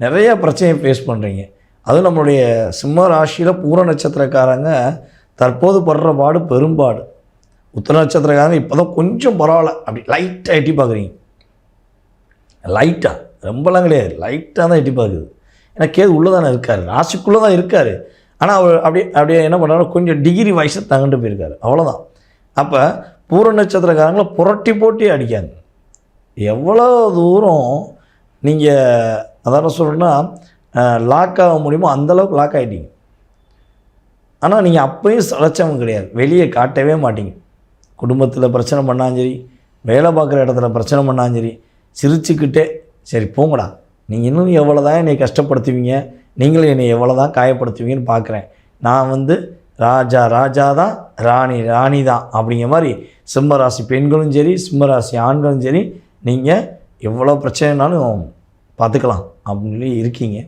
நிறைய பிரச்சனையை ஃபேஸ் பண்ணுறீங்க அதுவும் நம்மளுடைய சிம்ம ராசியில் பூர நட்சத்திரக்காரங்க தற்போது படுற பாடு பெரும்பாடு. உத்தர நட்சத்திரக்காரங்க இப்போ தான் கொஞ்சம் பரவாயில்ல. அப்படி லைட்டாக எட்டி பார்க்குறீங்க. லைட்டாக ரொம்பலாம் கிடையாது. லைட்டாக தான் எட்டி பார்க்குது. ஏன்னா கேது உள்ளே தானே இருக்கார். ராசிக்குள்ளே தான் இருக்கார். ஆனால் அவர் அப்படியே அப்படியே என்ன பண்ணுறாரு கொஞ்சம் டிகிரி வயசை தங்கிட்டு போயிருக்காரு. அவ்வளோதான் அப்போ பூர நட்சத்திரக்காரங்களை புரட்டி போட்டி அடிக்காங்க எவ்வளோ தூரம் நீங்கள் அதான் சொல்கிறேன்னா லாக் ஆக முடியுமோ அந்தளவுக்கு லாக் ஆகிட்டீங்க ஆனால் நீங்கள் அப்பயும் சளைச்சவங்க கிடையாது. வெளியே காட்டவே மாட்டீங்க. குடும்பத்தில் பிரச்சனை பண்ணாலும் சரி வேலை பார்க்குற இடத்துல பிரச்சனை பண்ணாலும் சரி சிரிச்சுக்கிட்டே சரி போங்கடா. நீங்கள் இன்னும் எவ்வளோ தான் என்னை கஷ்டப்படுத்துவீங்க நீங்களும் என்னை எவ்வளோ தான் காயப்படுத்துவீங்கன்னு பார்க்குறேன் நான் வந்து ராஜா ராஜா தான் ராணி ராணி தான் அப்படிங்கிற மாதிரி சிம்மராசி பெண்களும் சரி சிம்மராசி ஆண்களும் சரி நீங்கள் எவ்வளோ பிரச்சனைனாலும் பார்த்துக்கலாம் அப்படின்னு இருக்கீங்க.